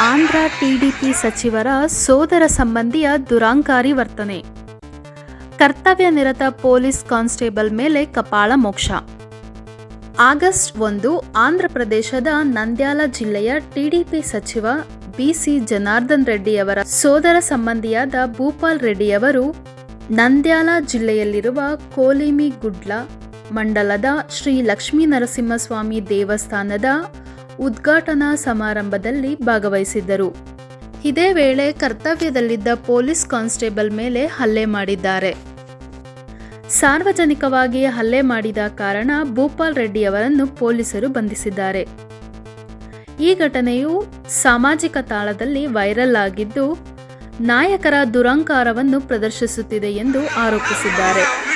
ನಗರ TDP ಸಚಿವರ ಸೋದರ ಸಂಬಂಧಿಯ ದುರಾಂಕಾರಿ ವರ್ತನೆ. ಕರ್ತವ್ಯ ನಿರತ ಪೊಲೀಸ್ ಕಾನ್ಸ್ಟೇಬಲ್ ಮೇಲೆ ಕಪಾಳ ಮೋಕ್ಷ. ಆಗಸ್ಟ್ ಒಂದು ಆಂಧ್ರಪ್ರದೇಶದ ನಂದ್ಯಾಲ ಜಿಲ್ಲೆಯ ಟಿಡಿಪಿ ಸಚಿವ ಬಿಸಿ ಜನಾರ್ದನ್ ರೆಡ್ಡಿಯವರ ಸೋದರ ಸಂಬಂಧಿಯಾದ ಭೂಪಾಲ್ ರೆಡ್ಡಿಯವರು ನಂದ್ಯಾಲ ಜಿಲ್ಲೆಯಲ್ಲಿರುವ ಕೋಲಿಮಿಗುಡ್ಲ ಮಂಡಲದ ಶ್ರೀ ಲಕ್ಷ್ಮೀ ನರಸಿಂಹಸ್ವಾಮಿ ದೇವಸ್ಥಾನದ ಉದ್ಘಾಟನಾ ಸಮಾರಂಭದಲ್ಲಿ ಭಾಗವಹಿಸಿದ್ದರು. ಇದೇ ವೇಳೆ ಕರ್ತವ್ಯದಲ್ಲಿದ್ದ ಪೊಲೀಸ್ ಕಾನ್ಸ್ಟೇಬಲ್ ಮೇಲೆ ಹಲ್ಲೆ ಮಾಡಿದ್ದಾರೆ. ಸಾರ್ವಜನಿಕವಾಗಿ ಹಲ್ಲೆ ಮಾಡಿದ ಕಾರಣ ಭೂಪಾಲ್ ರೆಡ್ಡಿ ಅವರನ್ನು ಪೊಲೀಸರು ಬಂಧಿಸಿದ್ದಾರೆ. ಈ ಘಟನೆಯು ಸಾಮಾಜಿಕ ತಾಳದಲ್ಲಿ ವೈರಲ್ ಆಗಿದ್ದು, ನಾಯಕರ ದುರಂಕಾರವನ್ನು ಪ್ರದರ್ಶಿಸುತ್ತಿದೆ ಎಂದು ಆರೋಪಿಸಿದ್ದಾರೆ.